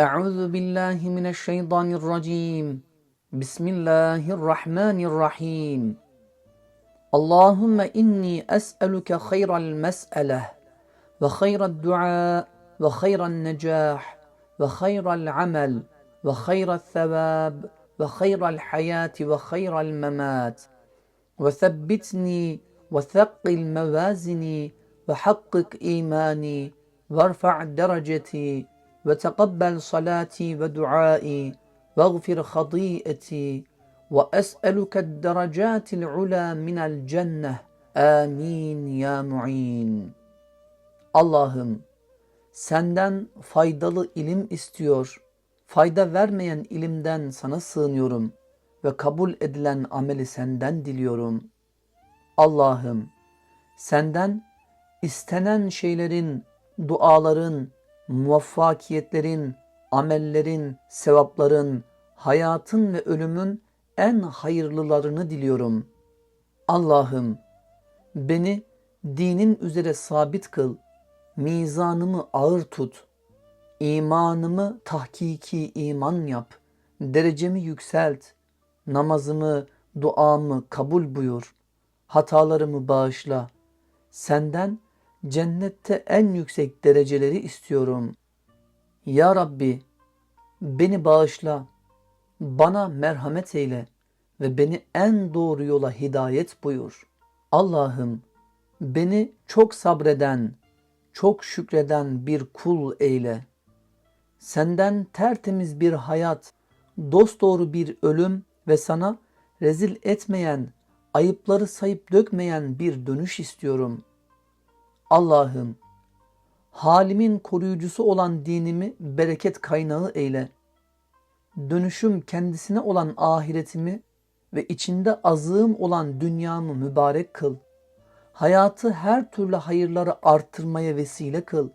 أعوذ بالله من الشيطان الرجيم. بسم الله الرحمن الرحيم. اللهم إني أسألك خير المسألة وخير الدعاء وخير النجاح وخير العمل وخير الثواب وخير الحياة وخير الممات. وثبتني وثقل موازني وحقق إيماني وارفع درجتي. وتقبل صلاتي ودعائي واغفر خطيئتي وأسألك الدرجات العلى من الجنة آمين يا معين Allah'ım senden faydalı ilim istiyor, fayda vermeyen ilimden sana sığınıyorum ve kabul edilen ameli senden diliyorum. Allah'ım senden istenen şeylerin, duaların, muvaffakiyetlerin, amellerin, sevapların, hayatın ve ölümün en hayırlılarını diliyorum. Allah'ım beni dinin üzere sabit kıl, mizanımı ağır tut, imanımı tahkiki iman yap, derecemi yükselt, namazımı, duamı kabul buyur, hatalarımı bağışla. Senden cennette en yüksek dereceleri istiyorum. Ya Rabbi, beni bağışla, bana merhamet eyle ve beni en doğru yola hidayet buyur. Allah'ım, beni çok sabreden, çok şükreden bir kul eyle. Senden tertemiz bir hayat, dosdoğru bir ölüm ve sana rezil etmeyen, ayıpları sayıp dökmeyen bir dönüş istiyorum. Allah'ım, halimin koruyucusu olan dinimi bereket kaynağı eyle. Dönüşüm kendisine olan ahiretimi ve içinde azığım olan dünyamı mübarek kıl. Hayatı her türlü hayırları artırmaya vesile kıl.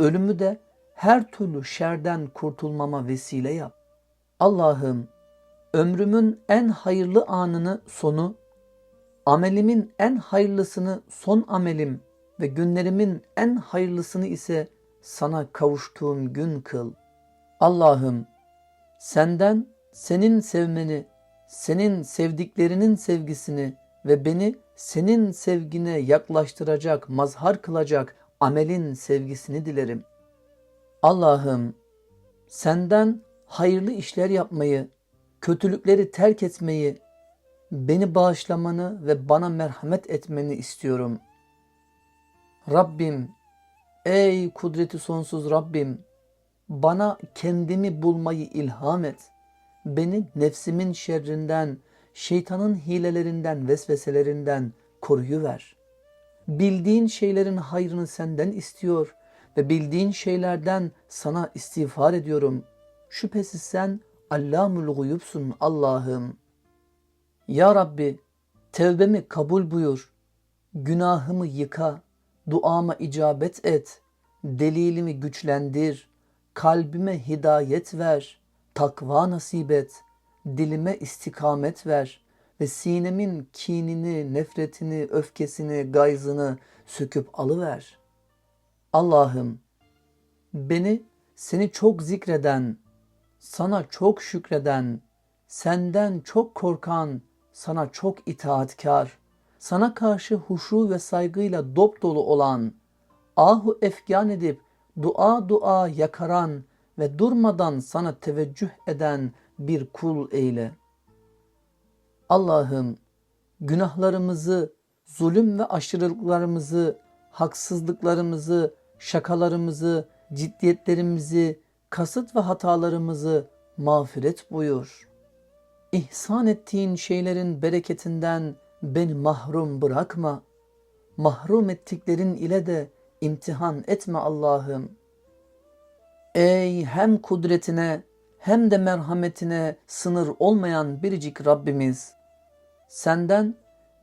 Ölümü de her türlü şerden kurtulmama vesile yap. Allah'ım, ömrümün en hayırlı anını sonu, amelimin en hayırlısını son amelim ve günlerimin en hayırlısını ise sana kavuştuğum gün kıl. Allah'ım, senden senin sevmeni, senin sevdiklerinin sevgisini ve beni senin sevgine yaklaştıracak, mazhar kılacak amelin sevgisini dilerim. Allah'ım, senden hayırlı işler yapmayı, kötülükleri terk etmeyi, beni bağışlamanı ve bana merhamet etmeni istiyorum. Rabbim, ey kudreti sonsuz Rabbim, bana kendimi bulmayı ilham et. Beni nefsimin şerrinden, şeytanın hilelerinden, vesveselerinden koruyuver. Bildiğin şeylerin hayrını senden istiyor ve bildiğin şeylerden sana istiğfar ediyorum. Şüphesiz sen Allamul guyubsun Allah'ım. Ya Rabbi, tevbemi kabul buyur. Günahımı yıka, duama icabet et. Delilimi güçlendir. Kalbime hidayet ver. Takva nasip et. Dilime istikamet ver. Ve sinemin kinini, nefretini, öfkesini, gayzını söküp alıver. Allah'ım, beni seni çok zikreden, sana çok şükreden, senden çok korkan, sana çok itaatkar, sana karşı huşu ve saygıyla dop dolu olan, ahu efgan edip dua dua yakaran ve durmadan sana teveccüh eden bir kul eyle. Allah'ım günahlarımızı, zulüm ve aşırılıklarımızı, haksızlıklarımızı, şakalarımızı, ciddiyetlerimizi, kasıt ve hatalarımızı mağfiret buyur. İhsan ettiğin şeylerin bereketinden beni mahrum bırakma. Mahrum ettiklerin ile de imtihan etme Allah'ım. Ey hem kudretine hem de merhametine sınır olmayan biricik Rabbimiz, senden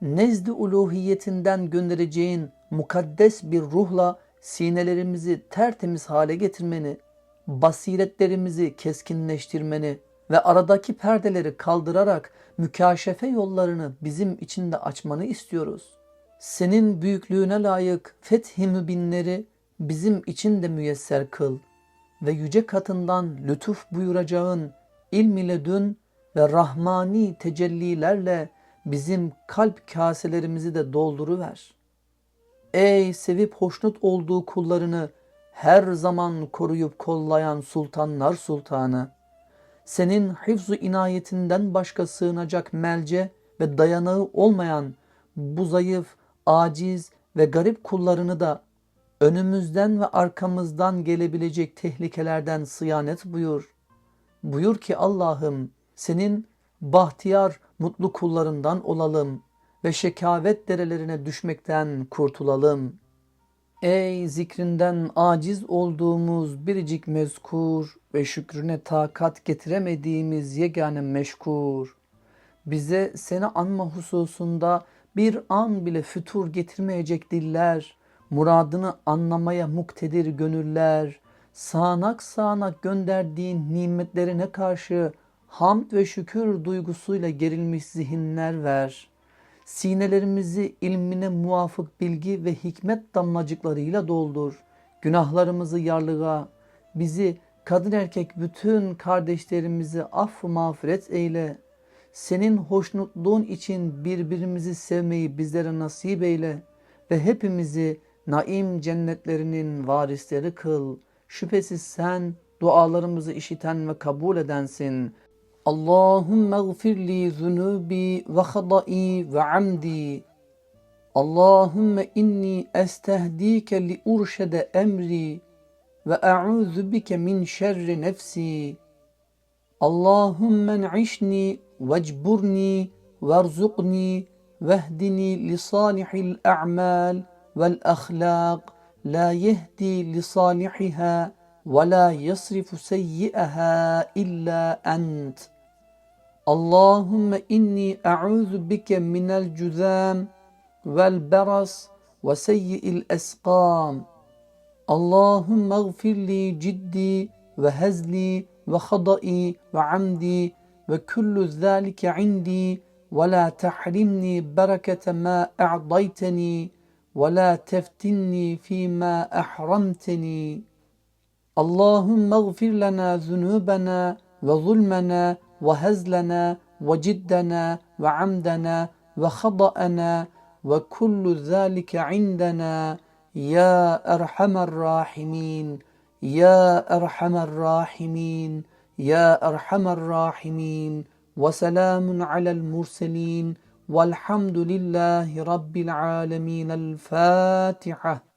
nezd-i uluhiyetinden göndereceğin mukaddes bir ruhla sinelerimizi tertemiz hale getirmeni, basiretlerimizi keskinleştirmeni ve aradaki perdeleri kaldırarak mükaşefe yollarını bizim için de açmanı istiyoruz. Senin büyüklüğüne layık fethi mübinleri bizim için de müyesser kıl ve yüce katından lütuf buyuracağın ilm ile dün ve rahmani tecellilerle bizim kalp kaselerimizi de dolduruver. Ey sevip hoşnut olduğu kullarını her zaman koruyup kollayan sultanlar sultanı, senin hifzu inayetinden başka sığınacak melce ve dayanağı olmayan bu zayıf, aciz ve garip kullarını da önümüzden ve arkamızdan gelebilecek tehlikelerden sıyanet buyur. Buyur ki Allah'ım senin bahtiyar, mutlu kullarından olalım ve şekavet derelerine düşmekten kurtulalım. Ey zikrinden aciz olduğumuz biricik mezkur ve şükrüne takat getiremediğimiz yegane meşkur. Bize seni anma hususunda bir an bile fütur getirmeyecek diller, muradını anlamaya muktedir gönüller, sağanak sağanak gönderdiğin nimetlerine karşı hamd ve şükür duygusuyla gerilmiş zihinler ver. Sinelerimizi ilmine muvafık bilgi ve hikmet damlacıklarıyla doldur. Günahlarımızı yarlığa, bizi kadın erkek bütün kardeşlerimizi affı mağfiret eyle. Senin hoşnutluğun için birbirimizi sevmeyi bizlere nasip eyle ve hepimizi naim cennetlerinin varisleri kıl. Şüphesiz sen dualarımızı işiten ve kabul edensin. اللهم اغفر لي ذنوبي وخطئي وعمدي اللهم إني أستهديك لأرشد أمري وأعوذ بك من شر نفسي اللهم انعشني واجبرني وارزقني واهدني لصالح الأعمال والأخلاق لا يهدي لصالحها ولا يصرف سيئها إلا أنت اللهم إني أعوذ بك من الجذام والبرص وسيء الأسقام. اللهم اغفر لي جدي وهزلي وخضئي وعمدي وكل ذلك عندي. ولا تحرمني بركة ما أعطيتني ولا تفتني فيما أحرمتني. اللهم اغفر لنا ذنوبنا وظلمنا وهزلنا وجدنا وعمدنا وخطأنا وكل ذلك عندنا. يا أرحم الراحمين يا أرحم الراحمين يا أرحم الراحمين. وسلام على المرسلين والحمد لله رب العالمين. الفاتحة.